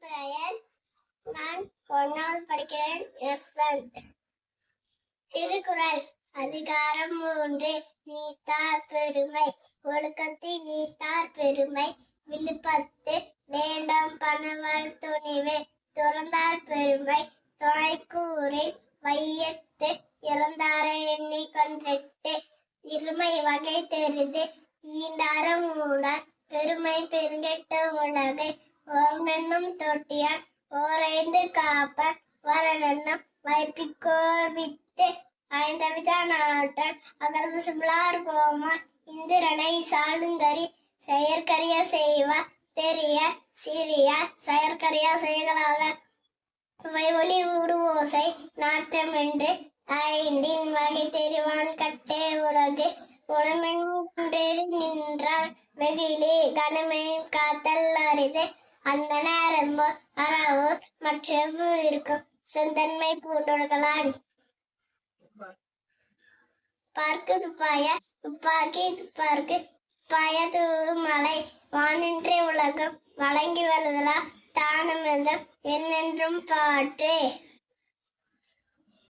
பெயர் நான் ஒன்றாவது படிக்கிறேன். யஸ்வந்த் திருக்குறள் அதிகாரம் மூன்று. நீத்தார் பெருமை. ஒழுக்கத்தை நீத்தார் பெருமை. விழுப்பத்து வேண்டாம் பணவர் துணிவு. துறந்தார் பெருமை. துணைக்கூறில் வையத்து இறந்தாரை எண்ணி கொன்றிட்டு இருமை வகை தெரிந்து ஈண்டாரம் ஊடார். பெருமை பெருங்கெட்ட உலகை ஓர்மென்னும் தொட்டியான் ஓரைந்து காப்பன் வரலென்னும் வைப்பிக்கோர் வித்து ஐந்தவிதான் ஆட்டன். அகல்பு சிம்பிளார் போமான் இந்திரனை சாளுங்கரி செயற்கரிய செய்வா தெரிய சிறிய செயற்கரிய செய்களாக இவை ஒளி உடுவோசை நாட்டம் என்று ஐந்தின் வகை தெரிவான் கட்டே உலகு. உடமென்றேறி நின்றால் வெகுளி கனமையும் காத்தல் அறிது அந்த நேரம் அறவோர் மற்றவு இருக்கும்? செந்தன்மை பூண்டொழுகலான். பார்க்கு துப்பாய துப்பாக்கி துப்பார்க்கு துப்பாய தூவு மலை வானின்றே உலகம். வழங்கி வருதலா தானும் என்றும் என்னென்றும் பாட்டு.